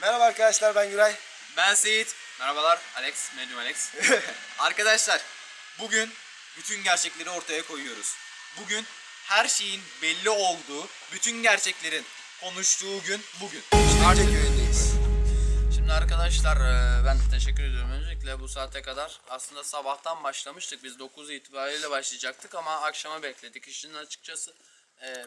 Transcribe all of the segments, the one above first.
Merhaba arkadaşlar ben Güray. Ben Seyit. Merhabalar Alex, Medium Alex. Arkadaşlar bugün bütün gerçekleri ortaya koyuyoruz. Bugün her şeyin belli olduğu, bütün gerçeklerin konuştuğu gün bugün. Artık köyündeyiz. Şimdi arkadaşlar e, ben teşekkür ediyorum öncelikle bu saate kadar. Aslında sabahtan başlamıştık biz 9 itibariyle başlayacaktık ama akşama bekledik işin açıkçası. E,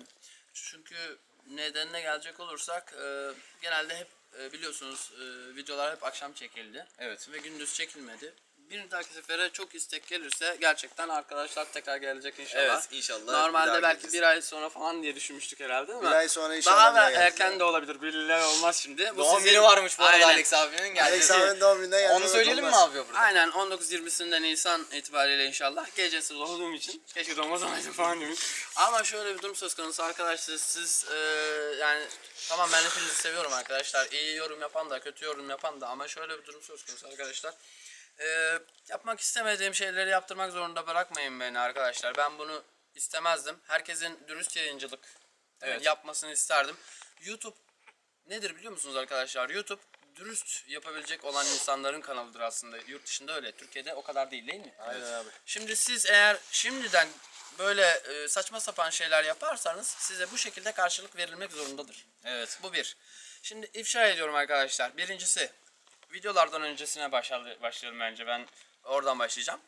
Çünkü nedenine gelecek olursak e, genelde hep biliyorsunuz videolar hep akşam çekildi. Evet. Ve gündüz çekilmedi. Bir dahaki sefere çok istek gelirse gerçekten arkadaşlar tekrar gelecek inşallah. Evet, inşallah. Bir Normalde daha belki geleceğiz. bir ay sonra falan diye düşünmüştük herhalde mi? Bir ay sonra inşallah Daha bir daha da erken de olabilir. Belirler olmaz şimdi. Bu Doğum sizin- günü varmış bu arada Aynen. Alex abinin. Geldi. Alex abinin doğum gününe geldi. Onu söyleyelim mi abi burada? Aynen 19-20'sinde Nisan itibariyle inşallah gecesi doğduğum için keşke doğmaz olaydım falan diyorum. Ama şöyle bir durum söz konusu arkadaşlar siz e, yani tamam ben hepinizi seviyorum arkadaşlar iyi yorum yapan da kötü yorum yapan da ama şöyle bir durum söz konusu arkadaşlar. E, yapmak istemediğim şeyleri yaptırmak zorunda bırakmayın beni arkadaşlar ben bunu istemezdim. Herkesin dürüst yayıncılık Evet. yapmasını isterdim. YouTube nedir biliyor musunuz arkadaşlar? YouTube dürüst yapabilecek olan insanların kanalıdır aslında. Yurt dışında öyle. Türkiye'de o kadar değil değil mi? Aynen abi. Şimdi siz eğer şimdiden böyle e, saçma sapan şeyler yaparsanız size bu şekilde karşılık verilmek zorundadır. Evet. Bu bir. Şimdi ifşa ediyorum arkadaşlar. Birincisi videolardan öncesine başlayalım, bence. Ben oradan başlayacağım.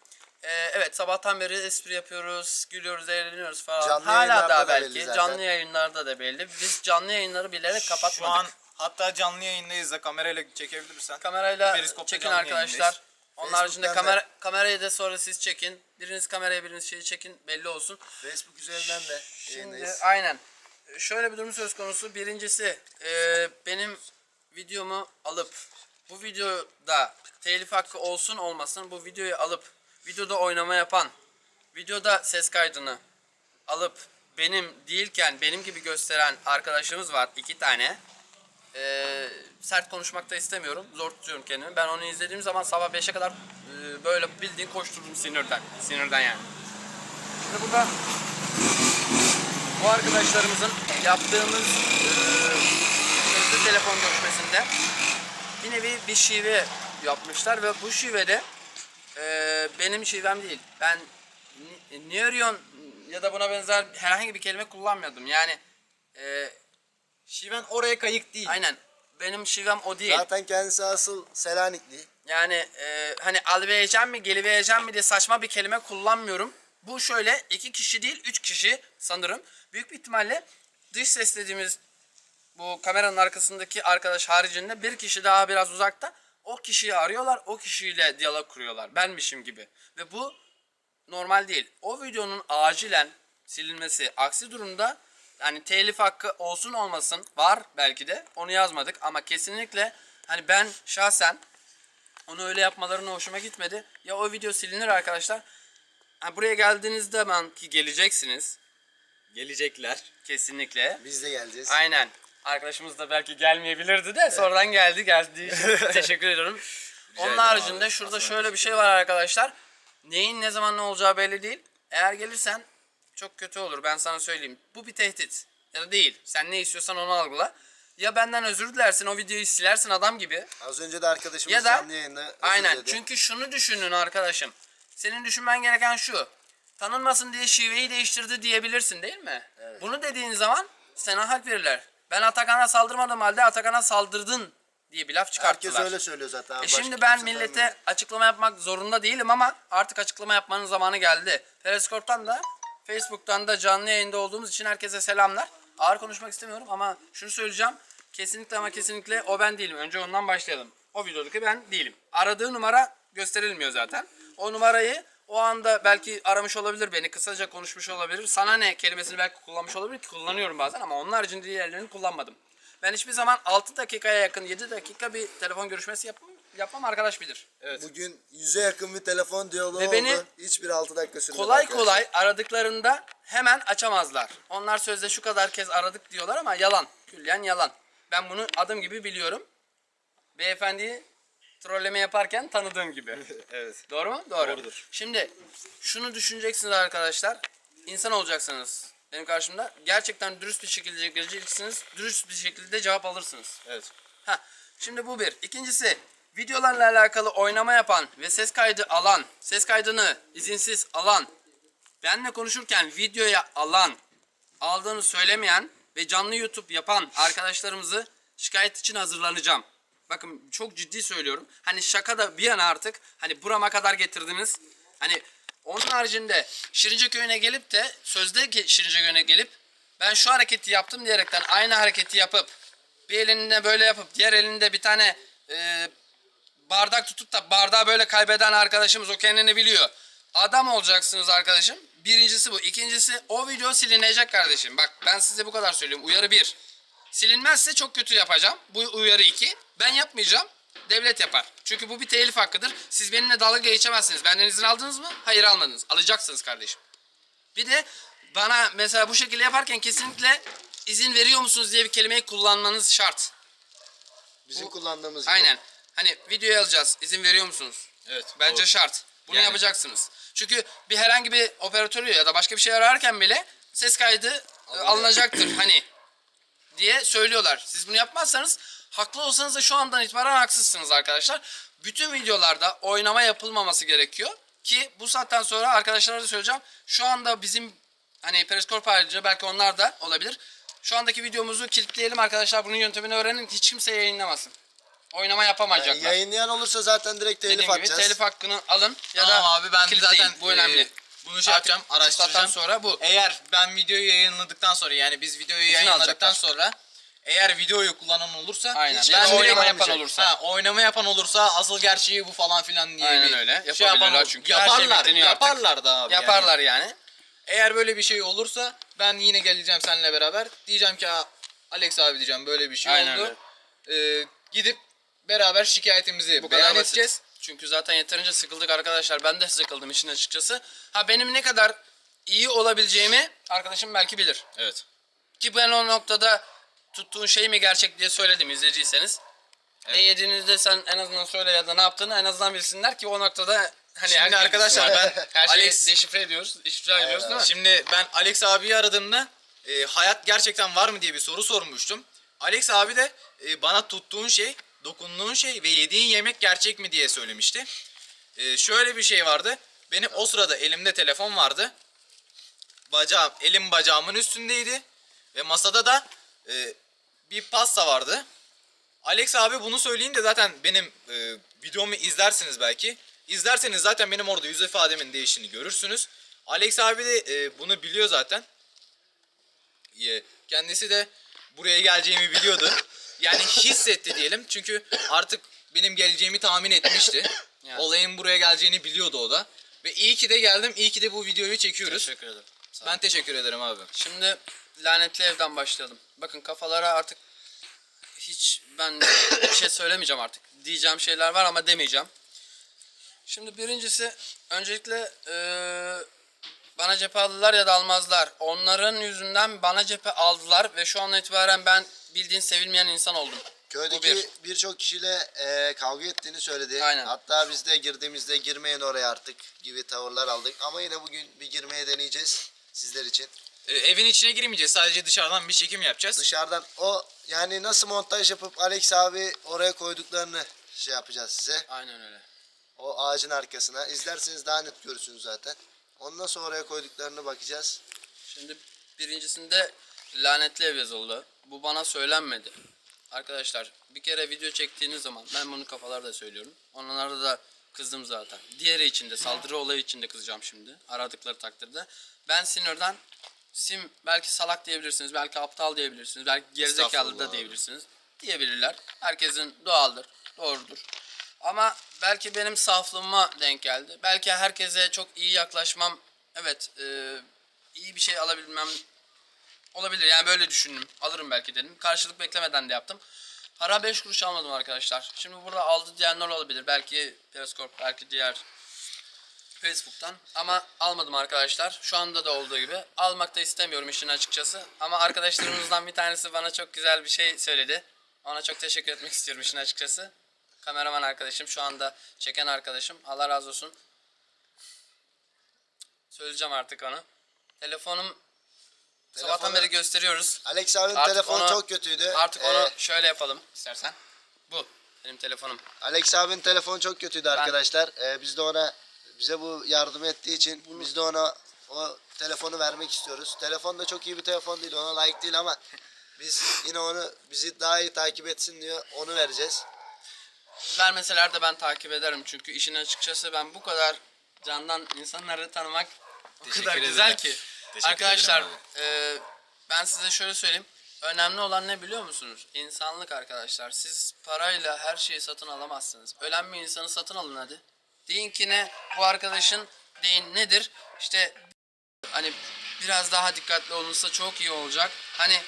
Ee, evet sabahtan beri espri yapıyoruz, gülüyoruz, eğleniyoruz falan. Canlı Hala yayınlarda da belki. belli zaten. Canlı yayınlarda da belli. Biz canlı yayınları bilerek kapatmadık. Şu an hatta canlı yayındayız da kamerayla çekebilirsen. Kamerayla Periskop'ta çekin canlı arkadaşlar. yayındayız. Onun haricinde Facebook'tan kamera, kamerayı da sonra siz çekin. Biriniz kameraya biriniz şeyi çekin belli olsun. Facebook üzerinden de Şimdi yayındayız. aynen. Şöyle bir durum söz konusu. Birincisi e, benim videomu alıp bu videoda telif hakkı olsun olmasın bu videoyu alıp videoda oynama yapan videoda ses kaydını alıp benim değilken benim gibi gösteren arkadaşımız var iki tane. E, sert konuşmak da istemiyorum. Zor tutuyorum kendimi. Ben onu izlediğim zaman sabah 5'e kadar e, böyle bildiğin koşturdum sinirden. Sinirden yani. Şimdi burada bu arkadaşlarımızın yaptığımız sözlü telefon görüşmesinde bir nevi bir şive yapmışlar ve bu şivede eee, benim şivem değil. Ben Neurion ya da buna benzer herhangi bir kelime kullanmıyordum. Yani eee, Şiven oraya kayık değil. aynen benim şivem o değil. Zaten kendisi asıl Selanikli. Yani e, hani alıvereceğim mi gelivereceğim mi diye saçma bir kelime kullanmıyorum. Bu şöyle iki kişi değil üç kişi sanırım. Büyük bir ihtimalle dış ses dediğimiz bu kameranın arkasındaki arkadaş haricinde bir kişi daha biraz uzakta. O kişiyi arıyorlar o kişiyle diyalog kuruyorlar. Benmişim gibi. Ve bu normal değil. O videonun acilen silinmesi. Aksi durumda hani telif hakkı olsun olmasın var belki de onu yazmadık ama kesinlikle hani ben şahsen onu öyle yapmalarına hoşuma gitmedi. Ya o video silinir arkadaşlar. Ha, buraya geldiğinizde ben ki geleceksiniz Gelecekler. kesinlikle. Biz de geleceğiz. Aynen. Arkadaşımız da belki gelmeyebilirdi de sonradan geldi. Geldiği için teşekkür ediyorum. Onun ederim haricinde abi. şurada Aslında şöyle bir şey var arkadaşlar. Neyin ne zaman ne olacağı belli değil. Eğer gelirsen çok kötü olur ben sana söyleyeyim. Bu bir tehdit. Ya da değil. Sen ne istiyorsan onu algıla. Ya benden özür dilersin o videoyu silersin adam gibi. Az önce de arkadaşımız Ya da canlı yayında özür aynen diledi. çünkü şunu düşünün arkadaşım. Senin düşünmen gereken şu. Tanınmasın diye şiveyi değiştirdi diyebilirsin değil mi? Bunu dediğin zaman sana hak verirler. Ben Atakan'a saldırmadım halde Atakan'a saldırdın diye bir laf Herkes çıkarttılar. öyle söylüyor zaten. E Başka şimdi ben kimse millete tanımıyor. açıklama yapmak zorunda değilim ama artık açıklama yapmanın zamanı geldi. Periskop'tan da Facebook'tan da canlı yayında olduğumuz için herkese selamlar. Ağır konuşmak istemiyorum ama şunu söyleyeceğim. Kesinlikle ama kesinlikle o ben değilim. Önce ondan başlayalım. O videodaki ben değilim. Aradığı numara gösterilmiyor zaten. O numarayı o anda belki aramış olabilir beni. Kısaca konuşmuş olabilir. Sana ne kelimesini belki kullanmış olabilir ki kullanıyorum bazen ama onun haricinde diğerlerini kullanmadım. Ben hiçbir zaman 6 dakikaya yakın 7 dakika bir telefon görüşmesi yapmam. yapmam arkadaş bilir. Evet. Bugün yüze yakın bir telefon diyaloğu Ve beni oldu. Hiçbir 6 dakika sürmedi Kolay arkadaşlar. kolay aradıklarında hemen açamazlar. Onlar sözde şu kadar kez aradık diyorlar ama yalan. Külliyen yalan. Ben bunu adım gibi biliyorum. Beyefendiyi trolleme yaparken tanıdığım gibi. evet. Doğru mu? Doğru. Doğrudur. Şimdi şunu düşüneceksiniz arkadaşlar. İnsan olacaksınız. Benim karşımda gerçekten dürüst bir şekilde geleceksiniz. Dürüst bir şekilde cevap alırsınız. Evet. Ha, şimdi bu bir. İkincisi videolarla alakalı oynama yapan ve ses kaydı alan, ses kaydını izinsiz alan, benle konuşurken videoya alan, aldığını söylemeyen ve canlı YouTube yapan arkadaşlarımızı şikayet için hazırlanacağım. Bakın çok ciddi söylüyorum. Hani şaka da bir yana artık hani burama kadar getirdiniz. Hani onun haricinde Şirince köyüne gelip de sözde Şirince köyüne gelip ben şu hareketi yaptım diyerekten aynı hareketi yapıp bir elinde böyle yapıp diğer elinde bir tane e, bardak tutup da bardağı böyle kaybeden arkadaşımız o kendini biliyor. Adam olacaksınız arkadaşım. Birincisi bu. İkincisi o video silinecek kardeşim. Bak ben size bu kadar söylüyorum. Uyarı bir. Silinmezse çok kötü yapacağım. Bu uyarı iki. Ben yapmayacağım. Devlet yapar. Çünkü bu bir telif hakkıdır. Siz benimle dalga geçemezsiniz. Benden izin aldınız mı? Hayır almadınız. Alacaksınız kardeşim. Bir de bana mesela bu şekilde yaparken kesinlikle izin veriyor musunuz diye bir kelimeyi kullanmanız şart. Bizim Bu- kullandığımız gibi. Aynen. Hani videoyu alacağız. İzin veriyor musunuz? Evet. Bence şart. Bunu Yani. yapacaksınız. Çünkü bir herhangi bir operatörü ya da başka bir şey ararken bile ses kaydı e, alınacaktır hani diye söylüyorlar. Siz bunu yapmazsanız haklı olsanız da şu andan itibaren haksızsınız arkadaşlar. Bütün videolarda oynama yapılmaması gerekiyor ki bu saatten sonra arkadaşlara da söyleyeceğim. Şu anda bizim hani Periscope ayrıca belki onlar da olabilir. Şu andaki videomuzu kilitleyelim arkadaşlar. Bunun yöntemini öğrenin. Hiç kimse yayınlamasın. Oynama Yani yapamayacaklar. yayınlayan olursa zaten direkt telif Dediğim gibi atacağız. telif hakkını alın ya Tamam da abi ben kilitleyin. zaten bu önemli. e, bunu şey yapacağım, Artık bu saatten araştıracağım. sonra bu. Eğer ben videoyu yayınladıktan sonra yani biz videoyu İzin yayınladıktan alacaklar. sonra eğer videoyu kullanan olursa Aynen. Ben oynama oynama yapan olursa. Ha, oynama yapan olursa asıl gerçeği bu falan filan diye Aynen bir öyle. şey Yapabilirler çünkü her şey yaparlar. yaparlar da abi. yani. Yaparlar yani. Eğer böyle bir şey olursa ben yine geleceğim seninle beraber. Diyeceğim ki "Aa, Alex abi diyeceğim böyle bir şey Aynen oldu. Ee, gidip beraber şikayetimizi Bu beyan kadar basit. edeceğiz. Çünkü zaten yeterince sıkıldık arkadaşlar. Ben de sıkıldım işin açıkçası. Ha benim ne kadar iyi olabileceğimi arkadaşım belki bilir. Evet. Ki ben o noktada tuttuğun şey mi gerçek diye söyledim izleyiciyseniz. Ne yediğini de sen en azından söyle ya da ne yaptığını en azından bilsinler ki o noktada hani Şimdi arkadaşlar ben her şeyi Alex- deşifre ediyoruz. İfşa ediyoruz değil mi? Şimdi ben Alex abiyi aradığımda e, hayat gerçekten var mı diye bir soru sormuştum. Alex abi de e, bana tuttuğun şey, dokunduğun şey ve yediğin yemek gerçek mi diye söylemişti. E, şöyle bir şey vardı. Benim o sırada elimde telefon vardı. Bacağım, elim bacağımın üstündeydi. Ve masada da e, bir pasta vardı. Alex abi bunu söyleyince zaten benim e, videomu izlersiniz belki. İzlerseniz zaten benim orada yüz ifademin değiştiğini görürsünüz. Alex abi de e, bunu biliyor zaten. E, kendisi de buraya geleceğimi biliyordu. Yani hissetti diyelim. Çünkü artık benim geleceğimi tahmin etmişti. Yani. Olayın buraya geleceğini biliyordu o da. Ve iyi ki de geldim. iyi ki de bu videoyu çekiyoruz. Teşekkür ederim. Sağ Ben teşekkür ederim abi. Şimdi lanetli evden başlayalım. Bakın kafalara artık hiç ben bir şey söylemeyeceğim artık. Diyeceğim şeyler var ama demeyeceğim. Şimdi birincisi öncelikle eee, bana cephe aldılar ya da almazlar. Onların yüzünden bana cephe aldılar ve şu an itibaren ben bildiğin sevilmeyen insan oldum. Köydeki bir. birçok kişiyle e, kavga ettiğini söyledi. Aynen. Hatta biz de girdiğimizde girmeyin oraya artık gibi tavırlar aldık. Ama yine bugün bir girmeye deneyeceğiz sizler için. E, evin içine girmeyeceğiz. Sadece dışarıdan bir çekim yapacağız. Dışarıdan o yani nasıl montaj yapıp Alex abi oraya koyduklarını şey yapacağız size. Aynen öyle. O ağacın arkasına. İzlerseniz daha net görürsünüz zaten. Ondan sonra oraya koyduklarını bakacağız. Şimdi birincisinde lanetli ev yazıldı. Bu bana söylenmedi. Arkadaşlar bir kere video çektiğiniz zaman ben bunu kafalarda söylüyorum. Onlarda da kızdım zaten. Diğeri içinde saldırı olayı içinde kızacağım şimdi. Aradıkları takdirde. Ben sinirden sim belki salak diyebilirsiniz, belki aptal diyebilirsiniz, belki gerizekalı da diyebilirsiniz. Diyebilirler. Herkesin doğaldır, doğrudur. Ama belki benim saflığıma denk geldi. Belki herkese çok iyi yaklaşmam, evet e, iyi bir şey alabilmem olabilir. Yani böyle düşündüm. Alırım belki dedim. Karşılık beklemeden de yaptım. Para 5 kuruş almadım arkadaşlar. Şimdi burada aldı diyenler olabilir. Belki Periscope, belki diğer Facebook'tan. Ama almadım arkadaşlar. Şu anda da olduğu gibi. Almak da istemiyorum işin açıkçası. Ama arkadaşlarımızdan bir tanesi bana çok güzel bir şey söyledi. Ona çok teşekkür etmek istiyorum işin açıkçası. Kameraman arkadaşım, şu anda çeken arkadaşım. Allah razı olsun. Söyleyeceğim artık onu. Telefonum sabahtan beri gösteriyoruz. Alex abinin Artık telefonu onu- çok kötüydü. Artık Ee, onu şöyle yapalım istersen. Bu benim telefonum. Alex abinin telefonu çok kötüydü arkadaşlar. Ee, biz de ona bize bu yardım ettiği için biz de ona o telefonu vermek istiyoruz. Telefon da çok iyi bir telefon değil. Ona layık değil ama biz yine onu bizi daha iyi takip etsin diyor. Onu vereceğiz. Vermeseler de ben takip ederim çünkü işin açıkçası ben bu kadar candan insanları tanımak o Teşekkür kadar ederim. güzel ki. Teşekkür Arkadaşlar ederim e, ben size şöyle söyleyeyim. Önemli olan ne biliyor musunuz? İnsanlık arkadaşlar. Siz parayla her şeyi satın alamazsınız. Ölen bir insanı satın alın hadi. Deyin ki ne? Bu arkadaşın deyin nedir? İşte hani biraz daha dikkatli olunsa çok iyi olacak. Hani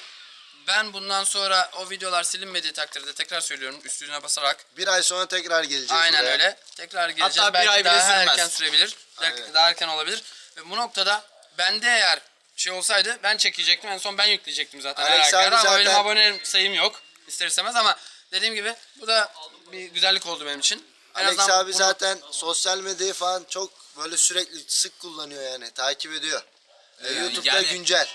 ben bundan sonra o videolar silinmediği takdirde tekrar söylüyorum üstüne basarak Bir ay sonra tekrar geleceğiz. Aynen buraya. öyle. Tekrar geleceğiz. Hatta bir Belki ay bile daha sürmez. erken sürebilir. Belki Aynen. daha erken olabilir. Ve bu noktada bende eğer şey olsaydı ben çekecektim. En son ben yükleyecektim zaten. Alex her abi ama benim zaten- abone sayım yok. İster istemez ama dediğim gibi bu da bir güzellik oldu benim için. En Alex azından abi bunu- zaten sosyal medyayı falan çok böyle sürekli sık kullanıyor yani. Takip ediyor. Ee, YouTube'da yani- güncel.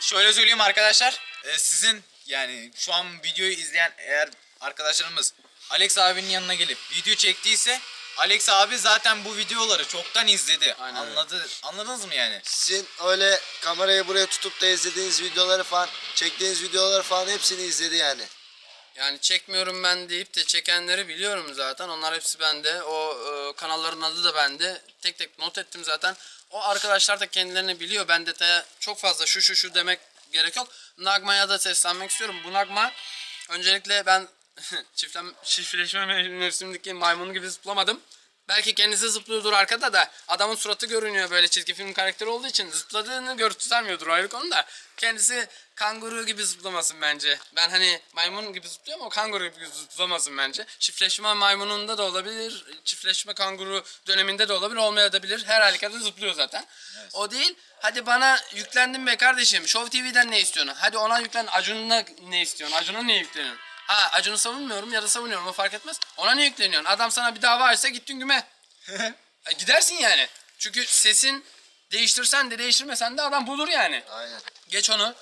Şöyle söyleyeyim arkadaşlar. e, sizin yani şu an videoyu izleyen eğer arkadaşlarımız Alex abinin yanına gelip video çektiyse Alex abi zaten bu videoları çoktan izledi. Aynen öyle. Anladı. Anladınız mı yani? Sizin öyle kamerayı buraya tutup da izlediğiniz videoları falan, çektiğiniz videoları falan hepsini izledi yani. Yani çekmiyorum ben deyip de çekenleri biliyorum zaten. Onlar hepsi bende. O e, kanalların adı da bende. Tek tek not ettim zaten. O arkadaşlar da kendilerini biliyor. Ben detaya çok fazla şu şu şu demek gerek yok. Nagma'ya da seslenmek istiyorum. Bu Nagma öncelikle ben çiftlem, çiftleşme mevsimindeki maymunu gibi zıplamadım. Belki kendisi zıplıyordur arkada da adamın suratı görünüyor böyle çizgi film karakteri olduğu için zıpladığını göstermiyordur o ayrı konu da. Kendisi kanguru gibi zıplamasın bence. Ben hani maymun gibi zıplıyorum o kanguru gibi zıplamasın bence. Çiftleşme maymununda da olabilir, çiftleşme kanguru döneminde de olabilir, olmayabilir. Her halükarda zıplıyor zaten. O değil. Hadi bana yüklendin be kardeşim. Show TV'den ne istiyorsun? Hadi ona yüklen. Acun'una ne istiyorsun? Acun'a ne yükleniyorsun? Ha Acun'u savunmuyorum ya da savunuyorum o fark etmez. Ona ne yükleniyorsun? Adam sana bir dava açsa gittin güme. E, Gidersin yani. Çünkü sesin değiştirsen de değiştirmesen de adam bulur yani. Aynen. Geç onu.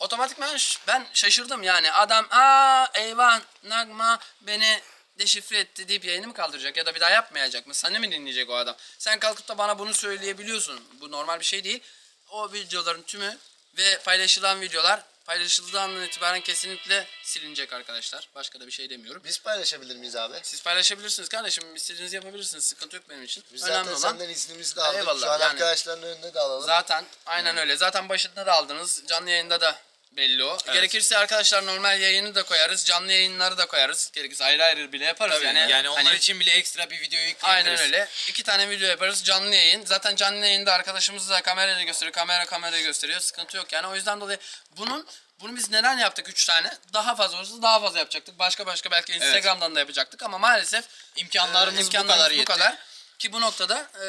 Otomatikman ş- ben şaşırdım yani. Adam aa eyvah Nagma beni deşifre etti deyip yayını mı kaldıracak ya da bir daha yapmayacak mı? Sen mi dinleyecek o adam? Sen kalkıp da bana bunu söyleyebiliyorsun. Bu normal bir şey değil. O videoların tümü ve paylaşılan videolar paylaşıldığı andan itibaren kesinlikle silinecek arkadaşlar. Başka da bir şey demiyorum. Biz paylaşabilir miyiz abi? Siz paylaşabilirsiniz kardeşim. İstediğinizi yapabilirsiniz. Sıkıntı yok benim için. Biz Önemli zaten olan senden iznimizi de aldık. Eyvallah, Şu an yani- arkadaşların önünde de alalım. Zaten aynen öyle. Zaten başında da aldınız. Canlı yayında da belli o. Gerekirse arkadaşlar normal yayını da koyarız. Canlı yayınları da koyarız. Gerekirse ayrı ayrı bile yaparız Tabii, yani. yani, onlar Hani- için bile ekstra bir video yükleyebiliriz. Aynen öyle. İki tane video yaparız. Canlı yayın. Zaten canlı yayında arkadaşımız da kamerayla gösteriyor. Kamera kamerayı gösteriyor. Sıkıntı yok yani. O yüzden dolayı bunun bunu biz neden yaptık 3 tane? Daha fazla olsa daha fazla yapacaktık. Başka başka belki Instagram'dan da yapacaktık ama maalesef İmkanlarımız, e, bu kadar yetti. Ki bu noktada e,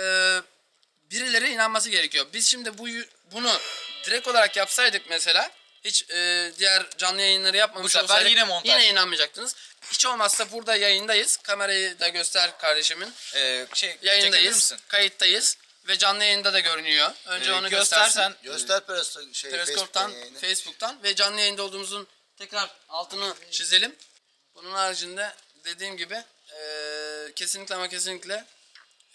birileri inanması gerekiyor. Biz şimdi bu bunu direkt olarak yapsaydık mesela hiç e, diğer canlı yayınları yapmamış Bu sefer olsaydık yine montaj. yine inanmayacaktınız. Hiç olmazsa burada yayındayız. Kamerayı da göster kardeşimin. Ee, şey, çekebilir Yayındayız. misin? Kayıttayız. Ve canlı yayında da görünüyor. Önce Ee, onu göstersen göstersen. Göster Periscope şey, Periskop'tan, Facebook'tan yayını. Facebook'tan ve canlı yayında olduğumuzun tekrar altını çizelim. Bunun haricinde dediğim gibi eee, kesinlikle ama kesinlikle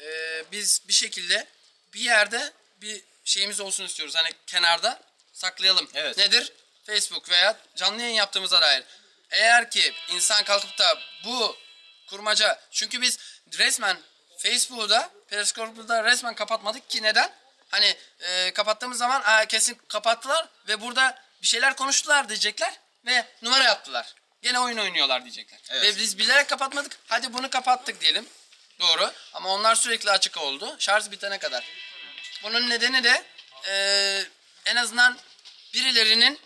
eee, biz bir şekilde bir yerde bir şeyimiz olsun istiyoruz. Hani kenarda saklayalım. Evet. Nedir? Facebook veya canlı yayın yaptığımıza dair. Eğer ki insan kalkıp da bu kurmaca çünkü biz resmen Facebook'u da Periscope'u da resmen kapatmadık ki neden? Hani e, kapattığımız zaman "Aa, kesin kapattılar ve burada bir şeyler konuştular diyecekler ve numara yaptılar. Gene oyun oynuyorlar diyecekler. Evet. Ve biz bilerek kapatmadık. Hadi bunu kapattık diyelim. Doğru. Ama onlar sürekli açık oldu. Şarj bitene kadar. Bunun nedeni de e, en azından birilerinin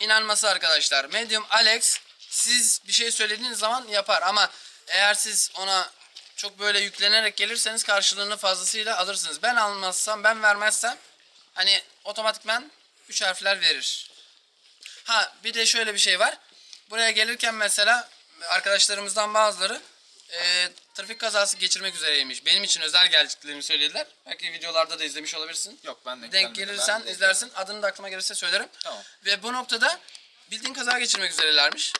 inanması arkadaşlar. Medium Alex siz bir şey söylediğiniz zaman yapar ama eğer siz ona çok böyle yüklenerek gelirseniz karşılığını fazlasıyla alırsınız. Ben almazsam, ben vermezsem hani otomatikman 3 harfler verir. Ha bir de şöyle bir şey var. Buraya gelirken mesela arkadaşlarımızdan bazıları e, trafik kazası geçirmek üzereymiş. Benim için özel geldiklerini söylediler. Belki videolarda da izlemiş olabilirsin. Yok ben de Denk gelirsen ben de izlersin. Adını da aklıma gelirse söylerim. Tamam. Ve bu noktada bildiğin kaza geçirmek üzerelermiş.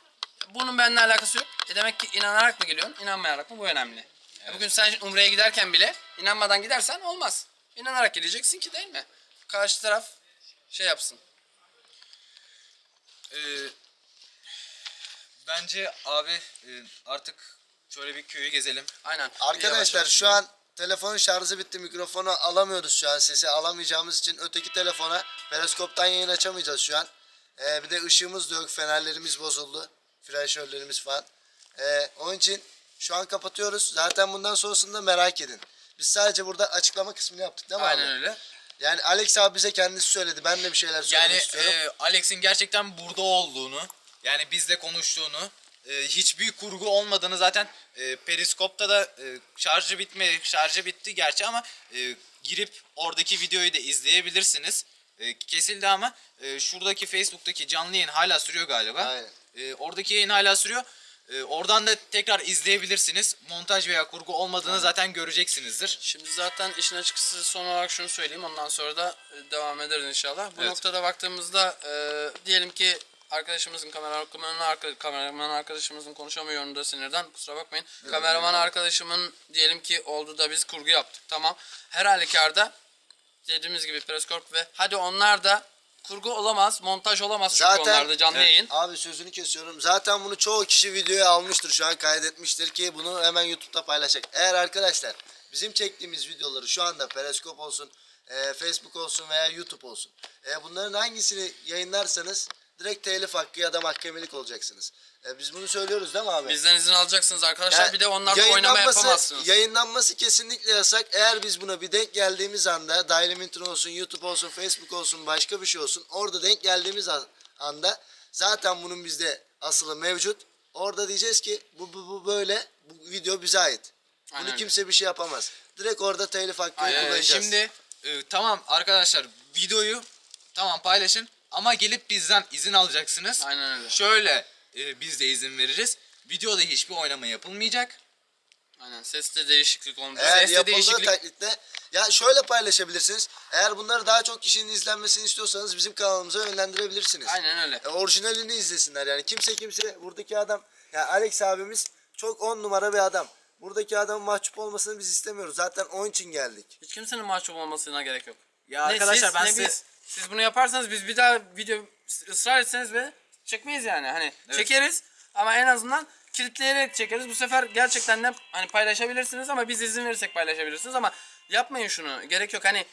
Bunun benimle alakası yok. E demek ki inanarak mı geliyorsun, inanmayarak mı bu önemli. E Bugün sen Umre'ye giderken bile inanmadan gidersen olmaz. İnanarak gideceksin ki değil mi? Karşı taraf şey yapsın. Ee, bence abi e, artık şöyle bir köyü gezelim. Aynen. Arkadaşlar Yavaş şu an telefonun şarjı bitti. Mikrofonu alamıyoruz şu an. Sesi alamayacağımız için öteki telefona periskoptan yayın açamayacağız şu an. Ee, bir de ışığımız da yok. Fenerlerimiz bozuldu. Frenşörlerimiz falan. Ee, onun için şu an kapatıyoruz. Zaten bundan sonrasını da merak edin. Biz sadece burada açıklama kısmını yaptık değil mi Aynen abi? öyle. Yani Alex abi bize kendisi söyledi. Ben de bir şeyler söylemek Yani istiyorum. e, Alex'in gerçekten burada olduğunu, yani bizle konuştuğunu, e, hiçbir kurgu olmadığını zaten e, Periskop'ta da e, şarjı bitme, şarjı bitti gerçi ama e, girip oradaki videoyu da izleyebilirsiniz. E, kesildi ama e, şuradaki Facebook'taki canlı yayın hala sürüyor galiba. Aynen. E, oradaki yayın hala sürüyor. E, oradan da tekrar izleyebilirsiniz. Montaj veya kurgu olmadığını zaten göreceksinizdir. Şimdi zaten işin açıkçası son olarak şunu söyleyeyim. Ondan sonra da e, devam ederiz inşallah. Bu Evet. noktada baktığımızda e, diyelim ki arkadaşımızın kamera kameraman, arka, kameraman arkadaşımızın konuşamıyorum da sinirden kusura bakmayın. Kameraman arkadaşımın diyelim ki oldu da biz kurgu yaptık. Tamam. Her halükarda dediğimiz gibi Prescorp ve hadi onlar da kurgu olamaz, montaj olamaz çünkü Zaten onlar da canlı Evet. yayın. Abi sözünü kesiyorum. Zaten bunu çoğu kişi videoya almıştır şu an kaydetmiştir ki bunu hemen YouTube'da paylaşacak. Eğer arkadaşlar bizim çektiğimiz videoları şu anda Periskop olsun, e, Facebook olsun veya YouTube olsun. E, bunların hangisini yayınlarsanız direkt telif hakkı ya da mahkemelik olacaksınız. E, biz bunu söylüyoruz değil mi abi? Bizden izin alacaksınız arkadaşlar. Yani bir de onlarla oynama yapamazsınız. Yayınlanması kesinlikle yasak. Eğer biz buna bir denk geldiğimiz anda Daily Intro olsun, YouTube olsun, Facebook olsun, başka bir şey olsun. Orada denk geldiğimiz an- anda zaten bunun bizde asılı mevcut. Orada diyeceğiz ki bu, bu, bu böyle, bu video bize ait. Bunu Aynen kimse bir şey yapamaz. Direkt orada telif hakkını Aynen. Kullanacağız. şimdi e, tamam arkadaşlar videoyu tamam paylaşın ama gelip bizden izin alacaksınız. Aynen öyle. Şöyle e, biz de izin veririz. Videoda hiçbir oynama yapılmayacak. Aynen seste değişiklik olmayacak. Eğer Sesle yapıldığı değişiklik- taklitte ya şöyle paylaşabilirsiniz. Eğer bunları daha çok kişinin izlenmesini istiyorsanız bizim kanalımıza yönlendirebilirsiniz. Aynen öyle. E, orijinalini izlesinler yani. Kimse kimse buradaki adam ya Alex abimiz çok on numara bir adam. Buradaki adamın mahcup olmasını biz istemiyoruz. Zaten onun için geldik. Hiç kimsenin mahcup olmasına gerek yok. Ya Ne arkadaşlar siz, ben ne size biz. Siz bunu yaparsanız biz bir daha video ısrar etseniz be çekmeyiz yani. Hani çekeriz ama en azından kilitleyerek çekeriz. Bu sefer gerçekten de hani paylaşabilirsiniz ama biz izin verirsek paylaşabilirsiniz ama yapmayın şunu. Gerek yok. Hani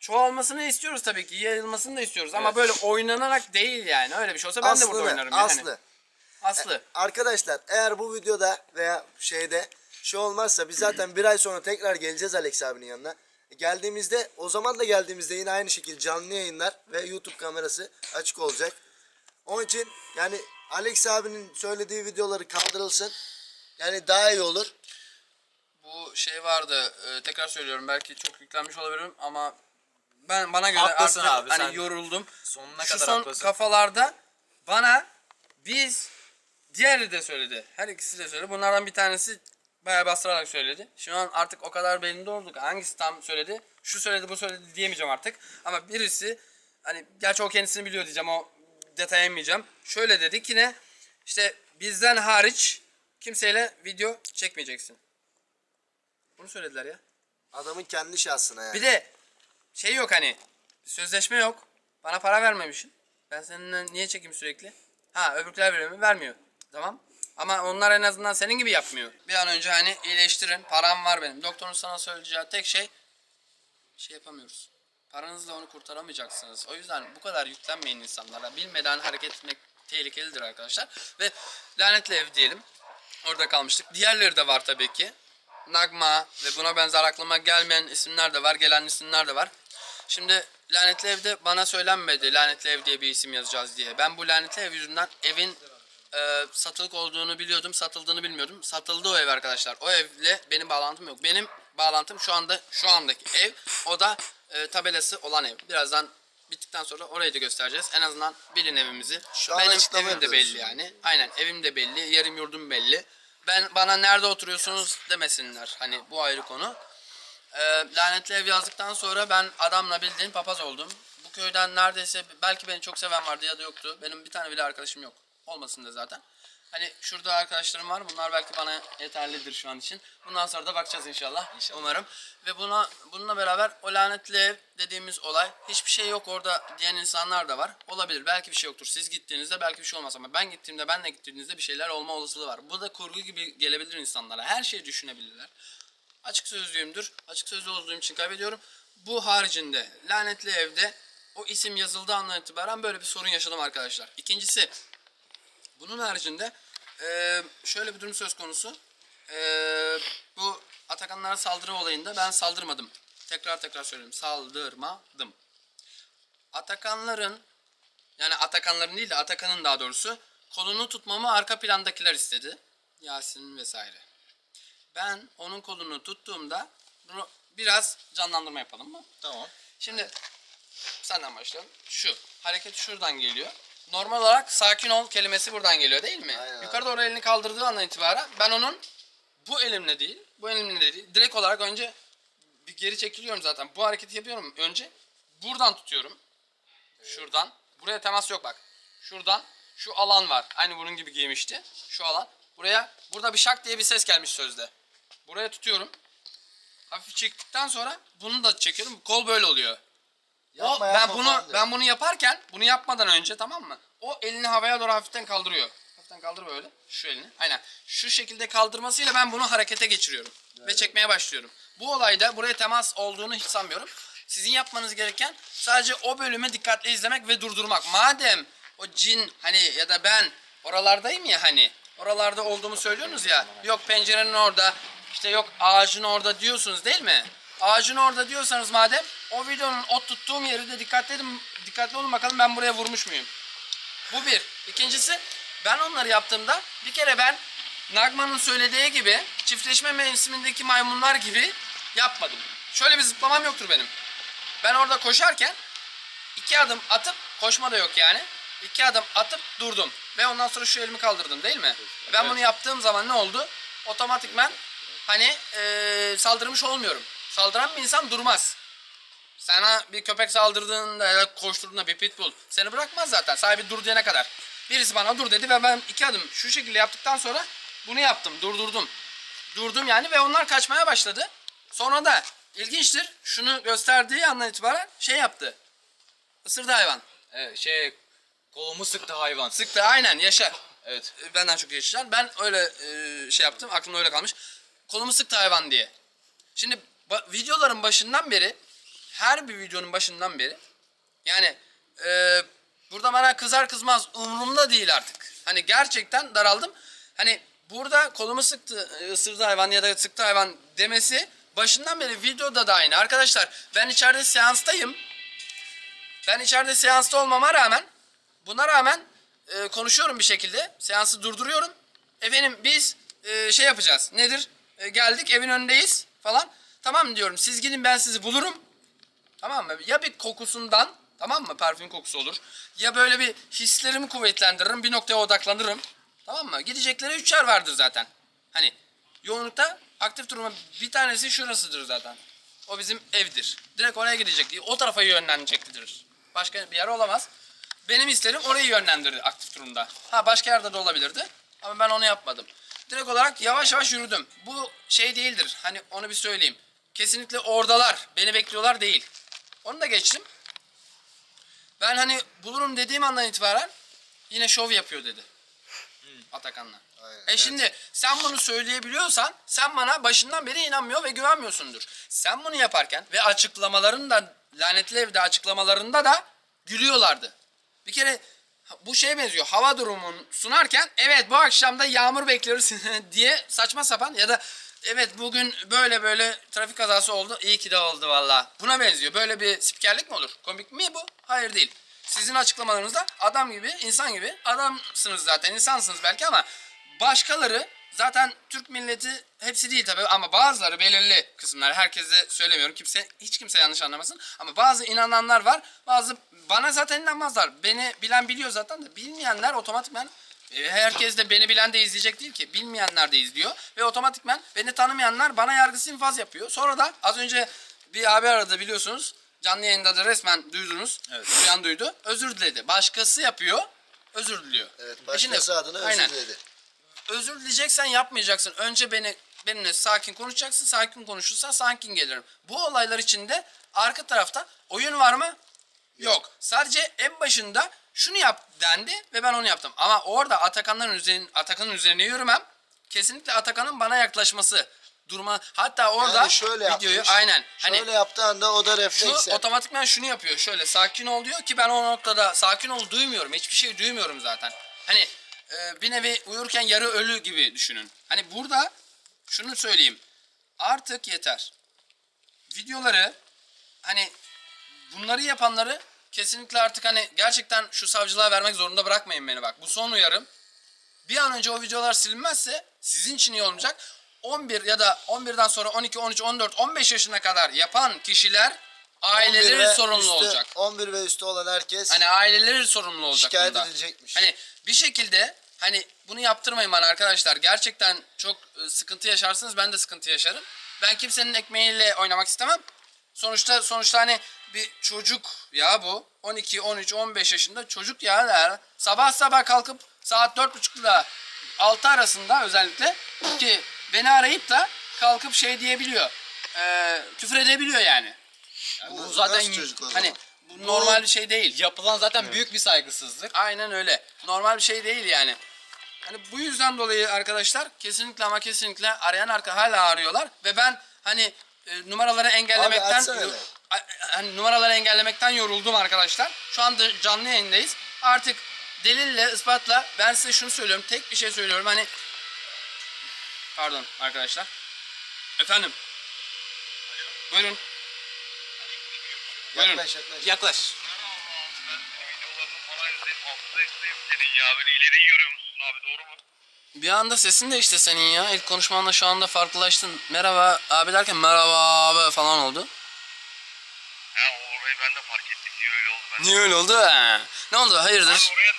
çoğalmasını istiyoruz tabii ki. Yayılmasını da istiyoruz ama Evet. böyle oynanarak değil yani. Öyle bir şey olsa ben de burada oynarım yani. Aslı. Aslı. Arkadaşlar eğer bu videoda veya şeyde şey olmazsa biz zaten bir ay sonra tekrar geleceğiz Alex abinin yanına. Geldiğimizde o zaman da geldiğimizde yine aynı şekilde canlı yayınlar ve YouTube kamerası açık olacak. Onun için yani Alex abinin söylediği videoları kaldırılsın. Yani daha iyi olur. Bu şey vardı. e, tekrar söylüyorum. Belki çok yüklenmiş olabilirim ama ben bana göre Haklısın artık abi, hani sen yoruldum. sonuna Şu kadar son haklısın. kafalarda bana biz diğeri de söyledi. Her ikisi de söyledi. Bunlardan bir tanesi bayağı bastırarak söyledi. Şu an artık o kadar belinde olduk. Hangisi tam söyledi? Şu söyledi, bu söyledi diyemeyeceğim artık. Ama birisi hani gerçi o kendisini biliyor diyeceğim. O detaya inmeyeceğim. Şöyle dedik yine işte bizden hariç kimseyle video çekmeyeceksin. Bunu söylediler ya. Adamın kendi şahsına yani. Bir de şey yok hani sözleşme yok. Bana para vermemişsin. Ben seninle niye çekeyim sürekli? Ha öbürküler veriyor mu? Vermiyor. Tamam. Ama onlar en azından senin gibi yapmıyor. Bir an önce hani iyileştirin. Param var benim. Doktorun sana söyleyeceği tek şey şey yapamıyoruz. Paranızla onu kurtaramayacaksınız. O yüzden bu kadar yüklenmeyin insanlara. Bilmeden hareket etmek tehlikelidir arkadaşlar. Ve lanetli ev diyelim. Orada kalmıştık. Diğerleri de var tabii ki. Nagma ve buna benzer aklıma gelmeyen isimler de var. Gelen isimler de var. Şimdi lanetli evde bana söylenmedi lanetli ev diye bir isim yazacağız diye. Ben bu lanetli ev yüzünden evin e, satılık olduğunu biliyordum. Satıldığını bilmiyordum. Satıldı o ev arkadaşlar. O evle benim bağlantım yok. Benim bağlantım şu anda şu andaki ev. O da e, tabelası olan ev. Birazdan bittikten sonra orayı da göstereceğiz. En azından bilin evimizi. Şu an benim açıklama evim de yapıyoruz. belli yani. Aynen evim de belli. Yerim yurdum belli. Ben bana nerede oturuyorsunuz demesinler. Hani bu ayrı konu. Ee, lanetli ev yazdıktan sonra ben adamla bildiğin papaz oldum. Bu köyden neredeyse belki beni çok seven vardı ya da yoktu. Benim bir tane bile arkadaşım yok. Olmasın da zaten. Hani şurada arkadaşlarım var. Bunlar belki bana yeterlidir şu an için. Bundan sonra da bakacağız inşallah. Umarım. Ve buna bununla beraber o lanetli ev dediğimiz olay hiçbir şey yok orada diyen insanlar da var. Olabilir. Belki bir şey yoktur. Siz gittiğinizde belki bir şey olmaz ama ben gittiğimde benle gittiğinizde bir şeyler olma olasılığı var. Bu da kurgu gibi gelebilir insanlara. Her şeyi düşünebilirler. Açık sözlüyümdür. Açık sözlü olduğum için kaybediyorum. Bu haricinde lanetli evde o isim yazıldığı andan itibaren böyle bir sorun yaşadım arkadaşlar. İkincisi bunun haricinde eee, şöyle bir durum söz konusu. Eee, bu Atakanlara saldırı olayında ben saldırmadım. Tekrar tekrar söylüyorum. Saldırmadım. Atakanların yani Atakanların değil de Atakan'ın daha doğrusu kolunu tutmamı arka plandakiler istedi. Yasin vesaire. Ben onun kolunu tuttuğumda biraz canlandırma yapalım mı? Tamam. Şimdi senden başlayalım. Şu hareket şuradan geliyor. Normal olarak sakin ol kelimesi buradan geliyor değil mi? Aynen. Yukarı doğru elini kaldırdığı andan itibaren ben onun bu elimle değil, bu elimle değil, direkt olarak önce bir geri çekiliyorum zaten. Bu hareketi yapıyorum önce. Buradan tutuyorum. Şuradan. Buraya temas yok bak. Şuradan şu alan var. Aynı bunun gibi giymişti. Şu alan. Buraya burada bir şak diye bir ses gelmiş sözde. Buraya tutuyorum. Hafif çektikten sonra bunu da çekiyorum. Kol böyle oluyor. O, Yapma, ben yapma bunu falan diyor. ben bunu yaparken bunu yapmadan önce tamam mı? O elini havaya doğru hafiften kaldırıyor. Hafiften kaldır böyle. Şu elini. Aynen. Şu şekilde kaldırmasıyla ben bunu harekete geçiriyorum. Ve çekmeye başlıyorum. Bu olayda buraya temas olduğunu hiç sanmıyorum. Sizin yapmanız gereken sadece o bölümü dikkatli izlemek ve durdurmak. Madem o cin hani ya da ben oralardayım ya hani oralarda olduğumu söylüyorsunuz ya. Yok pencerenin orada işte yok ağacın orada diyorsunuz değil mi? Ağacın orada diyorsanız madem o videonun o tuttuğum yeri de dikkatli edin, dikkatli olun bakalım ben buraya vurmuş muyum? Bu bir. İkincisi ben onları yaptığımda bir kere ben Nagman'ın söylediği gibi çiftleşme mevsimindeki maymunlar gibi yapmadım. Şöyle bir zıplamam yoktur benim. Ben orada koşarken iki adım atıp koşma da yok yani. İki adım atıp durdum. Ve ondan sonra şu elimi kaldırdım değil mi? Ben bunu yaptığım zaman ne oldu? Otomatikmen hani eee, saldırmış olmuyorum. Saldıran bir insan durmaz. Sana bir köpek saldırdığında ya da koşturduğunda bir pitbull seni bırakmaz zaten sahibi dur diyene kadar. Birisi bana dur dedi ve ben iki adım şu şekilde yaptıktan sonra bunu yaptım durdurdum. Durdum yani ve onlar kaçmaya başladı. Sonra da ilginçtir şunu gösterdiği andan itibaren şey yaptı. Isırdı hayvan. Evet, şey kolumu sıktı hayvan. Sıktı aynen yaşar. Evet. E, Benden çok yaşar. Ben öyle e, şey yaptım aklımda öyle kalmış. Kolumu sıktı hayvan diye. Şimdi videoların başından beri her bir videonun başından beri yani e, burada bana kızar kızmaz umurumda değil artık. Hani gerçekten daraldım. Hani burada kolumu sıktı, e, ısırdı hayvan ya da sıktı hayvan demesi başından beri videoda da aynı. Arkadaşlar ben içeride seanstayım. Ben içeride seansta olmama rağmen buna rağmen e, konuşuyorum bir şekilde. Seansı durduruyorum. Efendim biz e, şey yapacağız. Nedir? E, geldik evin önündeyiz falan. Tamam diyorum siz gidin ben sizi bulurum. Tamam mı? Ya bir kokusundan tamam mı? Parfüm kokusu olur. Ya böyle bir hislerimi kuvvetlendiririm. Bir noktaya odaklanırım. Tamam mı? Gidecekleri üç yer vardır zaten. Hani yoğunlukta aktif duruma bir tanesi şurasıdır zaten. O bizim evdir. Direkt oraya gidecek. O tarafa yönlenecektir. Başka bir yer olamaz. Benim hislerim orayı yönlendirdi aktif durumda. Ha başka yerde de olabilirdi. Ama ben onu yapmadım. Direkt olarak yavaş yavaş yürüdüm. Bu şey değildir. Hani onu bir söyleyeyim. Kesinlikle oradalar. Beni bekliyorlar değil. Onu da geçtim. Ben hani bulurum dediğim andan itibaren yine şov yapıyor dedi. Atakan'la. Aynen, E evet. şimdi sen bunu söyleyebiliyorsan sen bana başından beri inanmıyor ve güvenmiyorsundur. Sen bunu yaparken ve açıklamalarında lanetli evde açıklamalarında da gülüyorlardı. Bir kere bu şeye benziyor. Hava durumunu sunarken evet bu akşam da yağmur bekliyoruz diye saçma sapan ya da evet bugün böyle böyle trafik kazası oldu. İyi ki de oldu valla. Buna benziyor. Böyle bir spikerlik mi olur? Komik mi bu? Hayır değil. sizin açıklamalarınızda adam gibi, insan gibi adamsınız zaten, insansınız belki ama başkaları zaten Türk milleti hepsi değil tabii ama bazıları belirli kısımlar herkese söylemiyorum kimse hiç kimse yanlış anlamasın ama bazı inananlar var bazı bana zaten inanmazlar beni bilen biliyor zaten de bilmeyenler otomatikman herkes de beni bilen de izleyecek değil ki bilmeyenler de izliyor ve otomatikman beni tanımayanlar bana yargısı infaz yapıyor sonra da az önce bir abi aradı biliyorsunuz canlı yayında da resmen duydunuz Evet. duyan duydu özür diledi başkası yapıyor özür diliyor Evet, E şimdi- başkası adına özür aynen diledi. özür dileyeceksen yapmayacaksın. Önce beni benimle sakin konuşacaksın. Sakin konuşursan sakin gelirim. Bu olaylar içinde arka tarafta oyun var mı? Yok. Sadece en başında şunu yap dendi ve ben onu yaptım. Ama orada Atakan'ların üzerine Atakan'ın üzerine yürümem. Kesinlikle Atakan'ın bana yaklaşması durma. Hatta orada Yani şöyle videoyu yapmış. aynen hani Şöyle yaptığı anda o da şu refleks. otomatikman şunu yapıyor. Şöyle sakin ol diyor ki ben o noktada sakin ol duymuyorum. Hiçbir şey duymuyorum zaten. Hani e, bir nevi uyurken yarı ölü gibi düşünün. Hani burada şunu söyleyeyim. Artık yeter. Videoları hani bunları yapanları kesinlikle artık hani gerçekten şu savcılığa vermek zorunda bırakmayın beni bak. Bu son uyarım. Bir an önce o videolar silinmezse sizin için iyi olmayacak. 11 ya da 11'den sonra 12, 13, 14, 15 yaşına kadar yapan kişiler 11 aileleri sorumlu üstü- olacak. 11 ve üstü olan herkes Hani aileleri sorumlu olacak şikayet bunda. edilecekmiş. Hani bir şekilde hani bunu yaptırmayın bana arkadaşlar. Gerçekten çok e, sıkıntı yaşarsınız. Ben de sıkıntı yaşarım. Ben kimsenin ekmeğiyle oynamak istemem. Sonuçta sonuçta hani bir çocuk ya bu. 12, 13, 15 yaşında çocuk ya der. Sabah sabah kalkıp saat 4.30 ile 6 arasında özellikle ki beni arayıp da kalkıp şey diyebiliyor. Ee, küfür edebiliyor yani. bu Nasıl zaten? Hani bu normal bir şey değil. yapılan zaten büyük bir saygısızlık. Aynen öyle. Normal bir şey değil yani. Hani bu yüzden dolayı arkadaşlar kesinlikle ama kesinlikle arayan arka hala arıyorlar ve ben hani e, numaraları engellemekten açsana yo- hele. a- hani numaraları engellemekten yoruldum arkadaşlar. Şu anda canlı yayındayız. Artık delille, ispatla ben size şunu söylüyorum. Tek bir şey söylüyorum. Hani pardon arkadaşlar. Efendim. Buyurun. Buyurun. yaklaş yaklaş. Yaklaş. videolarını falan izleyip hafıza izleyip senin ya böyle ileri yürüyor musun abi doğru mu? Bir anda sesin de işte senin ya. İlk konuşmanla şu anda farklılaştın. Merhaba abi derken merhaba abi falan oldu. He orayı ben de fark ettim niye öyle oldu ben. Niye öyle oldu? He. Ne oldu? Hayırdır? Abi oraya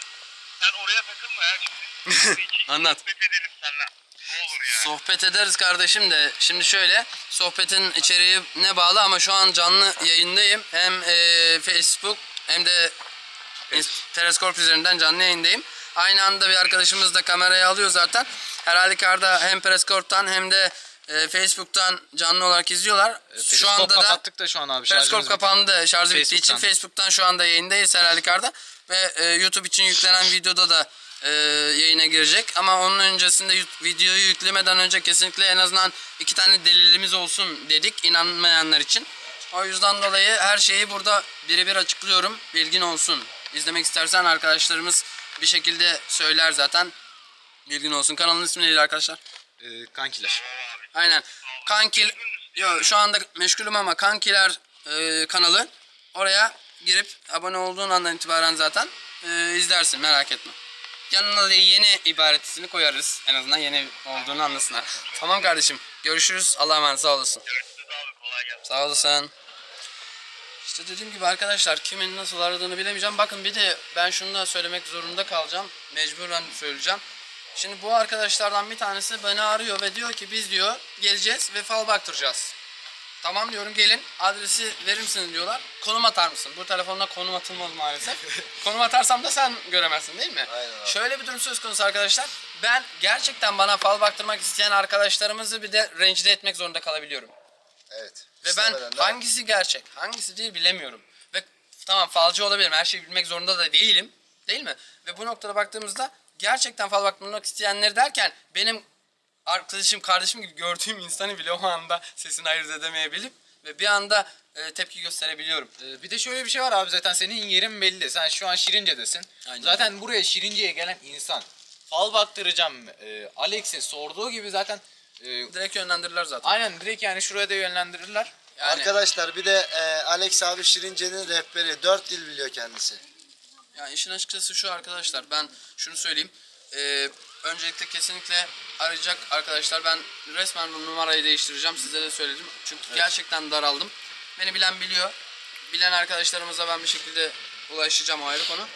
sen oraya takılma ya şimdi. Anlat. Sohbet edelim seninle. Ne olur ya. Sohbet ederiz kardeşim de. Şimdi şöyle sohbetin içeriği ne bağlı ama şu an canlı yayındayım. Hem e, Facebook hem de Teleskop üzerinden canlı yayındayım. Aynı anda bir arkadaşımız da kamerayı alıyor zaten. Her halükarda hem Periskop'tan hem de e, Facebook'tan canlı olarak izliyorlar. şu anda da kapattık da şu an abi. Bitti. kapandı. Şarjı bittiği için Facebook'tan. Şu anda yayındayız her halükarda. Ve e, YouTube için yüklenen videoda da e, yayına girecek. Ama onun öncesinde videoyu yüklemeden önce kesinlikle en azından iki tane delilimiz olsun dedik inanmayanlar için. O yüzden dolayı her şeyi burada birebir açıklıyorum. Bilgin olsun. İzlemek istersen arkadaşlarımız bir şekilde söyler zaten. Bilgin olsun. Kanalın ismi neydi arkadaşlar? Ee, kankiler. Aynen. Kankil Yo, şu anda meşgulüm ama Kankiler e, kanalı. Oraya girip abone olduğun andan itibaren zaten e, izlersin merak etme. Yanına da yeni ibaretisini koyarız. En azından yeni olduğunu anlasınlar. Tamam kardeşim. Görüşürüz. Allah'a emanet sağ olasın. Sağ olasın. İşte dediğim gibi arkadaşlar kimin nasıl aradığını bilemeyeceğim. Bakın bir de ben şunu da söylemek zorunda kalacağım. Mecburen söyleyeceğim. Şimdi bu arkadaşlardan bir tanesi beni arıyor ve diyor ki biz diyor geleceğiz ve fal baktıracağız. Tamam diyorum gelin adresi verir misin diyorlar. Konum atar mısın? Bu telefonda konum atılmaz maalesef. konum atarsam da sen göremezsin değil mi? Aynen abi. Şöyle bir durum söz konusu arkadaşlar. Ben gerçekten bana fal baktırmak isteyen arkadaşlarımızı bir de rencide etmek zorunda kalabiliyorum. Evet. Ve ben İstemeden de- hangisi gerçek, hangisi değil bilemiyorum. Ve tamam falcı olabilirim, her şeyi bilmek zorunda da değilim. Değil mi? Ve bu noktada baktığımızda gerçekten fal bakmak isteyenleri derken benim arkadaşım, kardeşim gibi gördüğüm insanı bile o anda sesini ayırt edemeyebilip ve bir anda e, tepki gösterebiliyorum. Ee, bir de şöyle bir şey var abi zaten senin yerin belli. Sen şu an Şirince'desin. Aynen. Zaten buraya Şirince'ye gelen insan fal baktıracağım e, Alex'e sorduğu gibi zaten e, Direkt yönlendirirler zaten. aynen direkt yani şuraya da yönlendirirler. Yani Arkadaşlar bir de e, Alex abi Şirince'nin rehberi. Dört dil biliyor kendisi. Yani işin açıkçası şu arkadaşlar ben şunu söyleyeyim. Ee, öncelikle kesinlikle arayacak arkadaşlar ben resmen bu numarayı değiştireceğim size de söyledim. Çünkü gerçekten daraldım. Beni bilen biliyor. Bilen arkadaşlarımıza ben bir şekilde ulaşacağım o ayrı konu.